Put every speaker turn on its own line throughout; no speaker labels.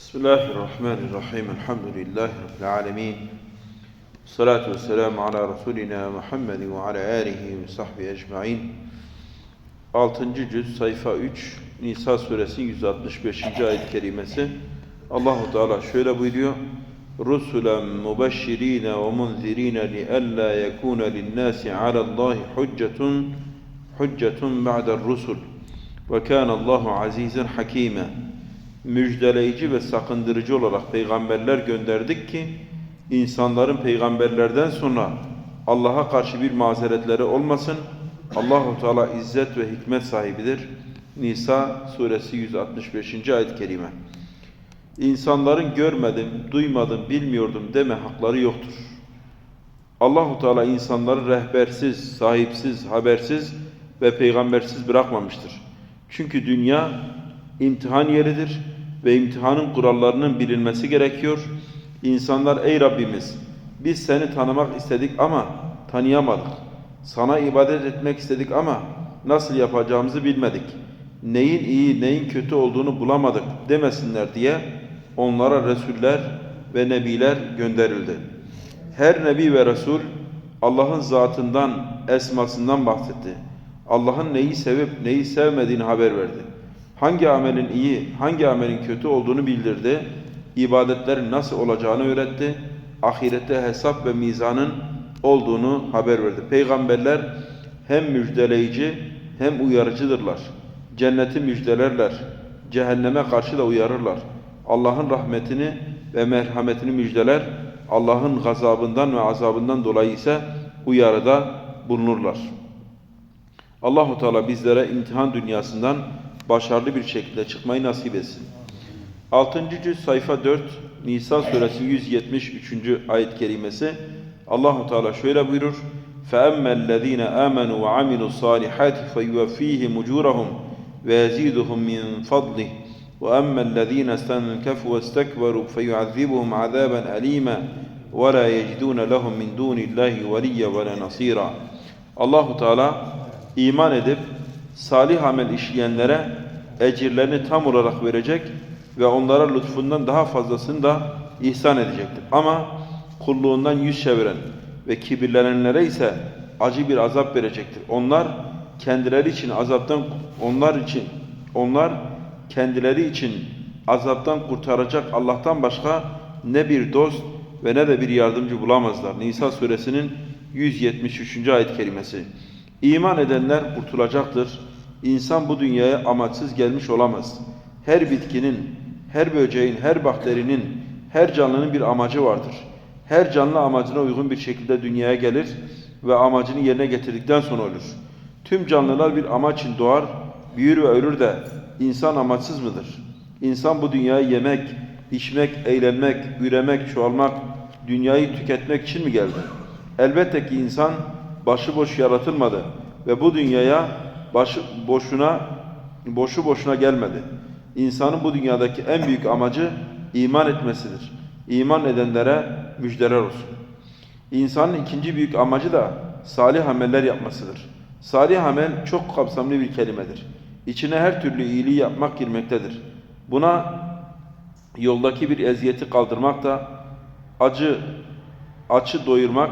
Bismillahirrahmanirrahim. Elhamdülillahi Rabbil alemin. Salatu ve selamu ala Resulina Muhammedin ve ala alihi ve sahbihi ecma'in. 6. cüz sayfa 3 Nisa suresinin 165. ayet-i kerimesi. Allahu Teala şöyle buyuruyor. Rusulen mubeşşirine ve munzirine li alla yekuna lin-nasi alallahi huccetun huccetun ba'da'r rusul. Ve kana Allahu azizan hakîmen müjdeleyici ve sakındırıcı olarak peygamberler gönderdik ki insanların peygamberlerden sonra Allah'a karşı bir mazeretleri olmasın. Allahu Teala izzet ve hikmet sahibidir. Nisa suresi 165. ayet-i kerime. İnsanların görmedim, duymadım, bilmiyordum deme hakları yoktur. Allahu Teala insanları rehbersiz, sahipsiz, habersiz ve peygambersiz bırakmamıştır. Çünkü dünya imtihan yeridir ve imtihanın kurallarının bilinmesi gerekiyor. İnsanlar ey Rabbimiz biz seni tanımak istedik ama tanıyamadık. Sana ibadet etmek istedik ama nasıl yapacağımızı bilmedik. Neyin iyi neyin kötü olduğunu bulamadık demesinler diye onlara Resuller ve Nebiler gönderildi. Her Nebi ve Resul Allah'ın zatından, esmasından bahsetti. Allah'ın neyi sevip neyi sevmediğini haber verdi hangi amelin iyi, hangi amelin kötü olduğunu bildirdi, ibadetlerin nasıl olacağını öğretti, ahirette hesap ve mizanın olduğunu haber verdi. Peygamberler hem müjdeleyici hem uyarıcıdırlar. Cenneti müjdelerler, cehenneme karşı da uyarırlar. Allah'ın rahmetini ve merhametini müjdeler, Allah'ın gazabından ve azabından dolayı ise uyarıda bulunurlar. Allahu Teala bizlere imtihan dünyasından başarılı bir şekilde çıkmayı nasip etsin. 6. cüz sayfa 4 Nisa suresi 173. ayet kerimesi Allahu Teala şöyle buyurur: فَأَمَّا الَّذ۪ينَ آمَنُوا وَعَمِلُوا الصَّالِحَاتِ فَيُوَفِّيهِمْ أُجُورَهُمْ وَيَزِيدُهُمْ مِنْ فَضْلِهِ وَأَمَّا الَّذ۪ينَ اسْتَنْكَفُوا وَاسْتَكْبَرُوا فَيُعَذِّبُهُمْ عَذَابًا أَلِيمًا وَلَا يَجِدُونَ لَهُمْ مِنْ دُونِ اللّٰهِ وَلِيًّا وَلَا نَصِيرًا Allahu Teala iman edip salih amel işleyenlere ecirlerini tam olarak verecek ve onlara lütfundan daha fazlasını da ihsan edecektir. Ama kulluğundan yüz çeviren ve kibirlenenlere ise acı bir azap verecektir. Onlar kendileri için azaptan onlar için onlar kendileri için azaptan kurtaracak Allah'tan başka ne bir dost ve ne de bir yardımcı bulamazlar. Nisa suresinin 173. ayet kelimesi. İman edenler kurtulacaktır. İnsan bu dünyaya amaçsız gelmiş olamaz. Her bitkinin, her böceğin, her bakterinin, her canlının bir amacı vardır. Her canlı amacına uygun bir şekilde dünyaya gelir ve amacını yerine getirdikten sonra ölür. Tüm canlılar bir amaç için doğar, büyür ve ölür de insan amaçsız mıdır? İnsan bu dünyaya yemek, içmek, eğlenmek, üremek, çoğalmak, dünyayı tüketmek için mi geldi? Elbette ki insan başıboş yaratılmadı ve bu dünyaya başı boşuna boşu boşuna gelmedi. İnsanın bu dünyadaki en büyük amacı iman etmesidir. İman edenlere müjdeler olsun. İnsanın ikinci büyük amacı da salih ameller yapmasıdır. Salih amel çok kapsamlı bir kelimedir. İçine her türlü iyiliği yapmak girmektedir. Buna yoldaki bir eziyeti kaldırmak da acı açı doyurmak,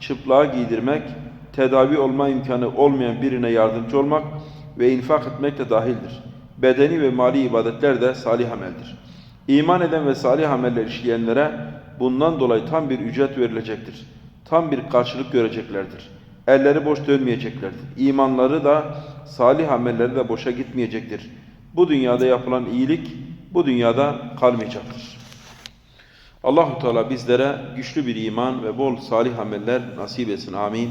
çıplığa giydirmek, tedavi olma imkanı olmayan birine yardımcı olmak ve infak etmek de dahildir. Bedeni ve mali ibadetler de salih ameldir. İman eden ve salih ameller işleyenlere bundan dolayı tam bir ücret verilecektir. Tam bir karşılık göreceklerdir. Elleri boş dönmeyeceklerdir. İmanları da salih amelleri de boşa gitmeyecektir. Bu dünyada yapılan iyilik bu dünyada kalmayacaktır. Allahu Teala bizlere güçlü bir iman ve bol salih ameller nasip etsin. Amin.